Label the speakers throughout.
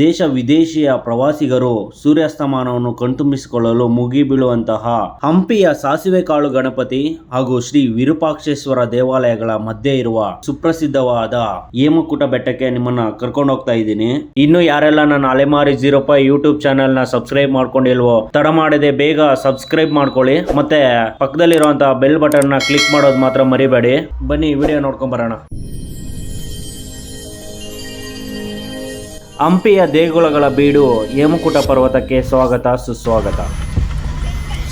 Speaker 1: ದೇಶ ವಿದೇಶಿಯ ಪ್ರವಾಸಿಗರು ಸೂರ್ಯಾಸ್ತಮಾನವನ್ನು ಕಣ್ತುಂಬಿಸಿಕೊಳ್ಳಲು ಮುಗಿಬೀಳುವಂತಹ ಹಂಪಿಯ ಸಾಸಿವೆ ಕಾಳು ಗಣಪತಿ ಹಾಗೂ ಶ್ರೀ ವಿರೂಪಾಕ್ಷೇಶ್ವರ ದೇವಾಲಯಗಳ ಮಧ್ಯೆ ಇರುವ ಸುಪ್ರಸಿದ್ಧವಾದ ಹೇಮಕೂಟ ಬೆಟ್ಟಕ್ಕೆ ನಿಮ್ಮನ್ನ ಕರ್ಕೊಂಡು ಹೋಗ್ತಾ ಇದ್ದೀನಿ. ಇನ್ನು ಯಾರೆಲ್ಲ ನನ್ನ ಅಲೆಮಾರಿ ಜೀರೋ ಪೈ ಯೂಟ್ಯೂಬ್ ಚಾನೆಲ್ನ ಸಬ್ಸ್ಕ್ರೈಬ್ ಮಾಡ್ಕೊಂಡಿಲ್ವೋ ತಡ ಮಾಡದೆ ಬೇಗ ಸಬ್ಸ್ಕ್ರೈಬ್ ಮಾಡ್ಕೊಳ್ಳಿ. ಮತ್ತೆ ಪಕ್ಕದಲ್ಲಿರುವಂತಹ ಬೆಲ್ ಬಟನ್ನ ಕ್ಲಿಕ್ ಮಾಡೋದು ಮಾತ್ರ ಮರಿಬೇಡಿ. ಬನ್ನಿ, ವಿಡಿಯೋ ನೋಡ್ಕೊಂಡ್ ಬರೋಣ. ಹಂಪಿಯ ದೇಗುಲಗಳ ಬೀಡು ಹೇಮಕೂಟ ಪರ್ವತಕ್ಕೆ ಸ್ವಾಗತ ಸುಸ್ವಾಗತ.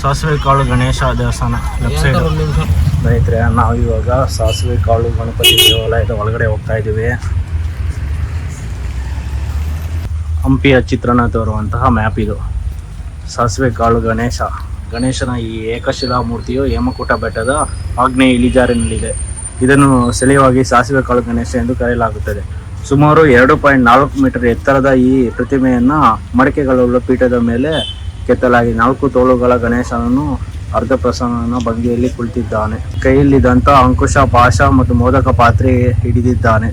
Speaker 1: ಸಾಸಿವೆ ಕಾಳು ಗಣೇಶ ದೇವಸ್ಥಾನ ಸ್ನೇಹಿತರೆ ನಾವು ಇವಾಗ ಸಾಸಿವೆ ಕಾಳು ಗಣಪತಿ ದೇವಾಲಯದ ಒಳಗಡೆ ಹೋಗ್ತಾ ಇದ್ದೀವಿ. ಹಂಪಿಯ ಚಿತ್ರಣ ತೋರುವಂತಹ ಮ್ಯಾಪ್ ಇದು. ಸಾಸಿವೆ ಕಾಳು ಗಣೇಶ. ಗಣೇಶನ ಈ ಏಕಶಿಲಾ ಮೂರ್ತಿಯು ಹೇಮಕೂಟ ಬೆಟ್ಟದ ಆಗ್ನೇಯ ಇಳಿಜಾರಿನಲ್ಲಿದೆ. ಇದನ್ನು ಸೆಳೆಯವಾಗಿ ಸಾಸಿವೆ ಕಾಳು ಗಣೇಶ ಎಂದು ಕರೆಯಲಾಗುತ್ತದೆ. ಸುಮಾರು ಎರಡು ಪಾಯಿಂಟ್ ನಾಲ್ಕು ಮೀಟರ್ ಎತ್ತರದ ಈ ಪ್ರತಿಮೆಯನ್ನ ಮಡಕೆಗಳುಳ್ಳ ಪೀಠದ ಮೇಲೆ ಕೆತ್ತಲಾಗಿ ನಾಲ್ಕು ತೋಳುಗಳ ಗಣೇಶನನ್ನು ಅರ್ಧ ಪ್ರಸನ್ನ ಭಂಗಿಯಲ್ಲಿ ಕುಳಿತಿದ್ದಾನೆ. ಕೈಯಲ್ಲಿದ್ದಂತ ಅಂಕುಶ, ಪಾಶ ಮತ್ತು ಮೋದಕ ಪಾತ್ರೆ ಹಿಡಿದಿದ್ದಾನೆ.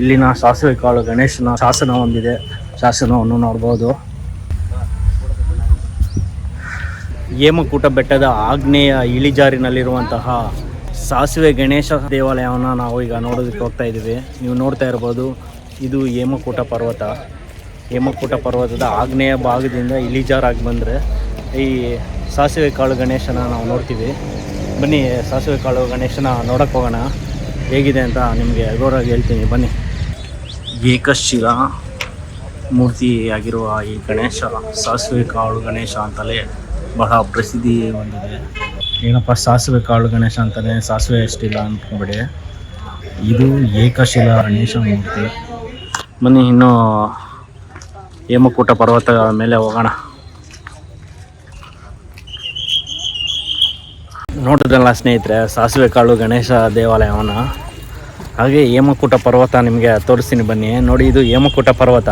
Speaker 1: ಇಲ್ಲಿನ ಸಾಸಿವೆ ಕಾಳು ಗಣೇಶನ ಶಾಸನ ಹೊಂದಿದೆ. ಶಾಸನವನ್ನು ನೋಡ್ಬೋದು. ಹೇಮಕೂಟ ಬೆಟ್ಟದ ಆಗ್ನೇಯ ಇಳಿಜಾರಿನಲ್ಲಿರುವಂತಹ ಸಾಸಿವೆ ಗಣೇಶ ದೇವಾಲಯವನ್ನು ನಾವು ಈಗ ನೋಡೋದಕ್ಕೆ ಹೋಗ್ತಾ ಇದ್ದೀವಿ. ನೀವು ನೋಡ್ತಾ ಇರ್ಬೋದು, ಇದು ಹೇಮಕೂಟ ಪರ್ವತ. ಹೇಮಕೂಟ ಪರ್ವತದ ಆಗ್ನೇಯ ಭಾಗದಿಂದ ಇಳಿಜಾರಾಗಿ ಬಂದರೆ ಈ ಸಾಸಿವೆ ಕಾಳು ಗಣೇಶನ ನಾವು ನೋಡ್ತೀವಿ. ಬನ್ನಿ, ಸಾಸಿವೆ ಕಾಳು ಗಣೇಶನ ನೋಡಕ್ಕೆ ಹೋಗೋಣ. ಹೇಗಿದೆ ಅಂತ ನಿಮಗೆ ಅಗೋರಾಗಿ ಹೇಳ್ತೀನಿ, ಬನ್ನಿ. ಏಕಶಿಲಾ ಮೂರ್ತಿಯಾಗಿರುವ ಈ ಗಣೇಶ, ಸಾಸಿವೆ ಕಾಳು ಗಣೇಶ ಅಂತಲೇ ಬಹಳ ಪ್ರಸಿದ್ಧಿ ಹೊಂದಿದೆ. ಏನಪ್ಪ ಸಾಸಿವೆ ಕಾಳು ಗಣೇಶ ಅಂತಾನೆ ಸಾಸಿವೆ ಅಷ್ಟಿಲ್ಲ ಅಂದ್ಕೊಂಬಿಡಿ. ಇದು ಏಕಶಿಲಾ ಗಣೇಶ ಮೂರ್ತಿ. ಬನ್ನಿ ಇನ್ನು ಹೇಮಕೂಟ ಪರ್ವತ ಮೇಲೆ ಹೋಗೋಣ. ನೋಡಿದ್ರಲ್ಲ ಸ್ನೇಹಿತರೆ ಸಾಸಿವೆ ಕಾಳು ಗಣೇಶ ದೇವಾಲಯವನ್ನು. ಹಾಗೆ ಹೇಮಕೂಟ ಪರ್ವತ ನಿಮಗೆ ತೋರಿಸ್ತೀನಿ ಬನ್ನಿ. ನೋಡಿ ಇದು ಹೇಮಕೂಟ ಪರ್ವತ.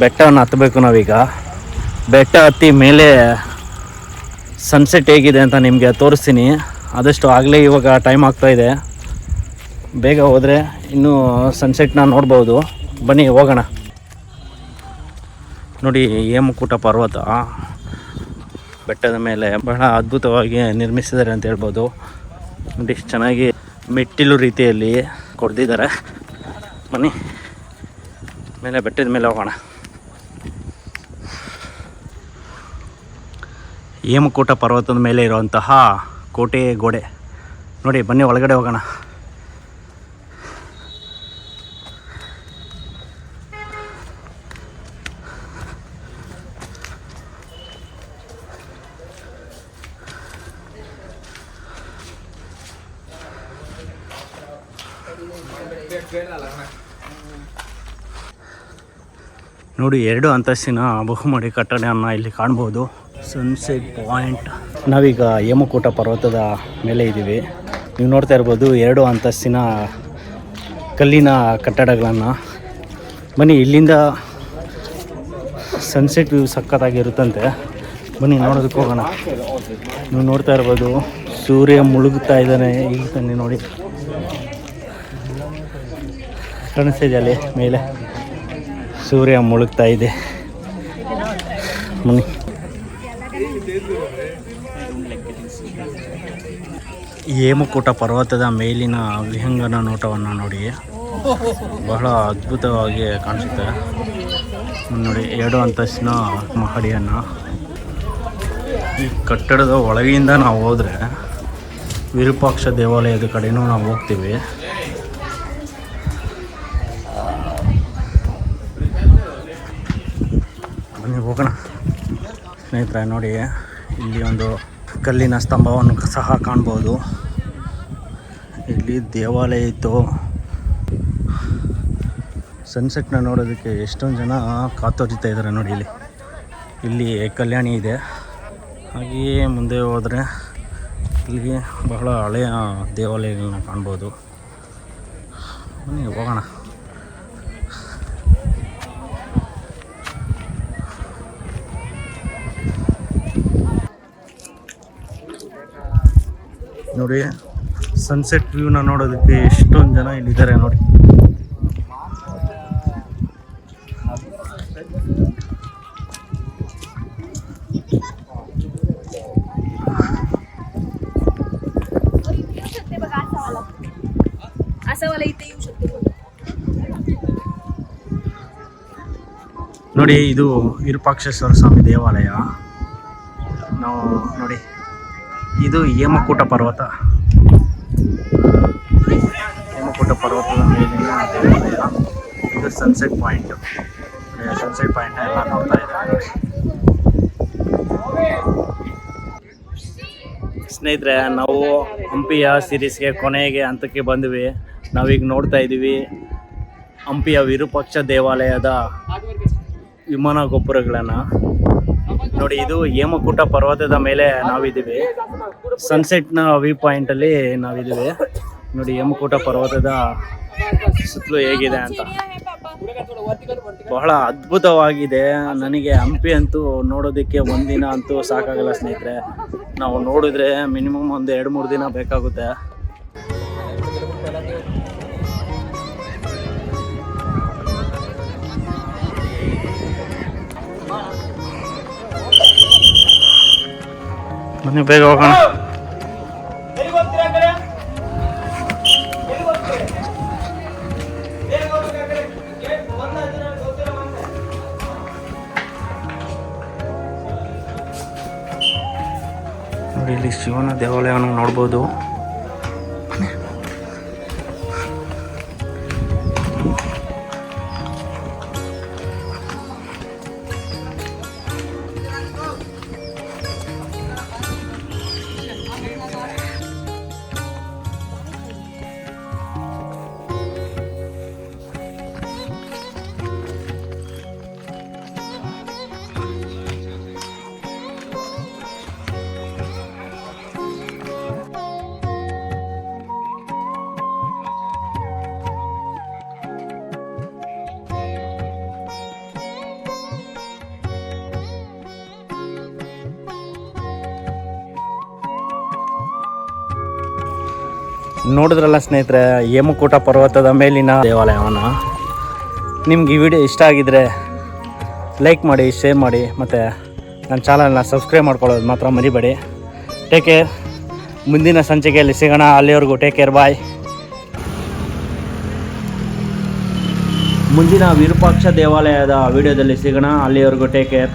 Speaker 1: ಬೆಟ್ಟವನ್ನು ಹತ್ತಬೇಕು ನಾವೀಗ. ಬೆಟ್ಟ ಹತ್ತಿ ಮೇಲೆ ಸನ್ಸೆಟ್ ಹೇಗಿದೆ ಅಂತ ನಿಮಗೆ ತೋರಿಸ್ತೀನಿ. ಆದಷ್ಟು ಆಗಲೇ ಇವಾಗ ಟೈಮ್ ಆಗ್ತಾ ಇದೆ. ಬೇಗ ಹೋದರೆ ಇನ್ನೂ ಸನ್ಸೆಟ್ನ ನೋಡ್ಬೋದು. ಬನ್ನಿ, ಹೋಗೋಣ. ನೋಡಿ, ಹೇಮಕೂಟ ಪರ್ವತ ಬೆಟ್ಟದ ಮೇಲೆ ಬಹಳ ಅದ್ಭುತವಾಗಿ ನಿರ್ಮಿಸಿದ್ದಾರೆ ಅಂತ ಹೇಳ್ಬೋದು. ನೋಡಿ, ಚೆನ್ನಾಗಿ ಮೆಟ್ಟಿಲು ರೀತಿಯಲ್ಲಿ ಕೊಡ್ದಿದ್ದಾರೆ. ಬನ್ನಿ, ಮೇಲೆ ಬೆಟ್ಟದ ಮೇಲೆ ಹೋಗೋಣ. ಹೇಮಕೂಟ ಪರ್ವತದ ಮೇಲೆ ಇರುವಂತಹ ಕೋಟೆ ಗೋಡೆ. ನೋಡಿ, ಬನ್ನಿ, ಒಳಗಡೆ ಹೋಗೋಣ. ನೋಡಿ, ಎರಡು ಅಂತಸ್ತಿನ ಬಹುಮಡಿ ಕಟ್ಟಡವನ್ನು ಇಲ್ಲಿ ಕಾಣ್ಬೋದು. ಸನ್ಸೆಟ್ ಪಾಯಿಂಟ್ ನಾವೀಗ ಹೇಮಕೂಟ ಪರ್ವತದ ಮೇಲೆ ಇದ್ದೀವಿ. ನೀವು ನೋಡ್ತಾ ಇರ್ಬೋದು ಎರಡು ಅಂತಸ್ತಿನ ಕಲ್ಲಿನ ಕಟ್ಟಡಗಳನ್ನು. ಬನ್ನಿ, ಇಲ್ಲಿಂದ ಸನ್ಸೆಟ್ ವ್ಯೂ ಸಕ್ಕತ್ತಾಗಿರುತ್ತಂತೆ ಬನ್ನಿ, ನೋಡೋದಕ್ಕೆ ಹೋಗೋಣ. ನೀವು ನೋಡ್ತಾ ಇರ್ಬೋದು, ಸೂರ್ಯ ಮುಳುಗುತ್ತಾ ಇದ್ದಾನೆ ಈಗ ತನ್ನಿ ನೋಡಿ. ಕಾಣಿಸ್ತಿದೆ ಅಲ್ಲಿ ಮೇಲೆ? ಸೂರ್ಯ ಮುಳುಗ್ತಾ ಇದೆ. ಬನ್ನಿ. ಹೇಮಕೂಟ ಪರ್ವತದ ಮೇಲಿನ ವಿಹಂಗನ ನೋಟವನ್ನು ನೋಡಿ. ಬಹಳ ಅದ್ಭುತವಾಗಿ ಕಾಣಿಸುತ್ತೆ. ನೋಡಿ, ಎರಡು ಅಂತಸ್ತಿನ ಮಹಡಿಯನ್ನು. ಈ ಕಟ್ಟಡದ ಒಳಗಿಂದ ನಾವು ಹೋದರೆ ವಿರೂಪಾಕ್ಷ ದೇವಾಲಯದ ಕಡೆನೂ ನಾವು ಹೋಗ್ತೀವಿ. ಬನ್ನಿ, ಹೋಗೋಣ. ಸ್ನೇಹಿತರೆ, ನೋಡಿ, ಇಲ್ಲಿ ಒಂದು ಕಲ್ಲಿನ ಸ್ತಂಭವನ್ನು ಸಹ ಕಾಣ್ಬೋದು. ಇಲ್ಲಿ ದೇವಾಲಯ ಇತ್ತು. ಸನ್ಸೆಟ್ನ ನೋಡೋದಕ್ಕೆ ಎಷ್ಟೊಂದು ಜನ ಕಾತೋರಿತಾ ಇದ್ದಾರೆ ನೋಡಿ ಇಲ್ಲಿ. ಇಲ್ಲಿ ಕಲ್ಯಾಣಿ ಇದೆ. ಹಾಗೆಯೇ ಮುಂದೆ ಹೋದರೆ ಇಲ್ಲಿ ಬಹಳ ಹಳೆಯ ದೇವಾಲಯಗಳನ್ನ ಕಾಣ್ಬೋದು. ಹೋಗೋಣ. ನೋಡಿ ಸನ್ಸೆಟ್ ವ್ಯೂನ ನೋಡೋದಕ್ಕೆ ಎಷ್ಟೊಂದು ಜನ ಇಲ್ಲಿದ್ದಾರೆ ನೋಡಿ. ನೋಡಿ, ಇದು ವಿರೂಪಾಕ್ಷೇಶ್ವರ ಸ್ವಾಮಿ ದೇವಾಲಯ. ನಾವು ನೋಡಿ ಇದು ಹೇಮಕೂಟ ಪರ್ವತ. ಹೇಮಕೂಟ ಪರ್ವತದ ಮೇಲಿನ ದೇವಾಲಯ ಇದು ಸನ್ಸೆಟ್ ಪಾಯಿಂಟ್ ಸನ್ಸೆಟ್ ಪಾಯಿಂಟ್ ಎಲ್ಲ ನೋಡ್ತಾ ಇದ್ದಾರೆ. ಸ್ನೇಹಿತರೆ, ನಾವು ಹಂಪಿಯ ಸಿರೀಸ್ಗೆ ಕೊನೆಗೆ ಹಂತಕ್ಕೆ ಬಂದ್ವಿ. ನಾವೀಗ ನೋಡ್ತಾ ಇದ್ದೀವಿ ಹಂಪಿಯ ವಿರೂಪಾಕ್ಷ ದೇವಾಲಯದ ವಿಮಾನ ಗೋಪುರಗಳನ್ನು. ನೋಡಿ, ಇದು ಹೇಮಕೂಟ ಪರ್ವತದ ಮೇಲೆ ನಾವಿದ್ದೀವಿ. ಸನ್ಸೆಟ್ನ ವ್ಯೂ ಪಾಯಿಂಟಲ್ಲಿ ನಾವಿದ್ದೀವಿ. ನೋಡಿ, ಹೇಮಕೂಟ ಪರ್ವತದ ಸುತ್ತಲೂ ಹೇಗಿದೆ ಅಂತ. ಬಹಳ ಅದ್ಭುತವಾಗಿದೆ. ನನಗೆ ಹಂಪಿ ಅಂತೂ ನೋಡೋದಕ್ಕೆ ಒಂದಿನ ಅಂತೂ ಸಾಕಾಗಲ್ಲ ಸ್ನೇಹಿತರೆ. ನಾವು ನೋಡಿದ್ರೆ ಮಿನಿಮಮ್ ಒಂದು ಎರಡು ಮೂರು ದಿನ ಬೇಕಾಗುತ್ತೆ. ಬನ್ನಿ ಬೇಗ ಹೋಗೋಣ. ಇಲ್ಲಿ ಶಿವನ ದೇವಾಲಯವನ್ನು ನೋಡ್ಬೋದು. ನೋಡಿದ್ರಲ್ಲ ಸ್ನೇಹಿತರೆ, ಹೇಮಕೂಟ ಪರ್ವತದ ಮೇಲಿನ ದೇವಾಲಯವನ್ನು. ನಿಮ್ಗೆ ಈ ವಿಡಿಯೋ ಇಷ್ಟ ಆಗಿದ್ರೆ ಲೈಕ್ ಮಾಡಿ ಶೇರ್ ಮಾಡಿ, ಮತ್ತು ನನ್ನ ಚಾನಲ್ನ ಸಬ್ಸ್ಕ್ರೈಬ್ ಮಾಡ್ಕೊಳ್ಳೋದು ಮಾತ್ರ ಮರಿಬೇಡಿ. ಟೇಕ್ ಕೇರ್ ಮುಂದಿನ ಸಂಚಿಕೆಯಲ್ಲಿ ಸಿಗೋಣ. ಅಲ್ಲಿವರೆಗೂ ಟೇಕ್ ಕೇರ್ ಬಾಯ್ ಮುಂದಿನ ವಿರೂಪಾಕ್ಷ ದೇವಾಲಯದ ವಿಡಿಯೋದಲ್ಲಿ ಸಿಗೋಣ. ಅಲ್ಲಿವರೆಗೂ ಟೇಕ್ ಕೇರ್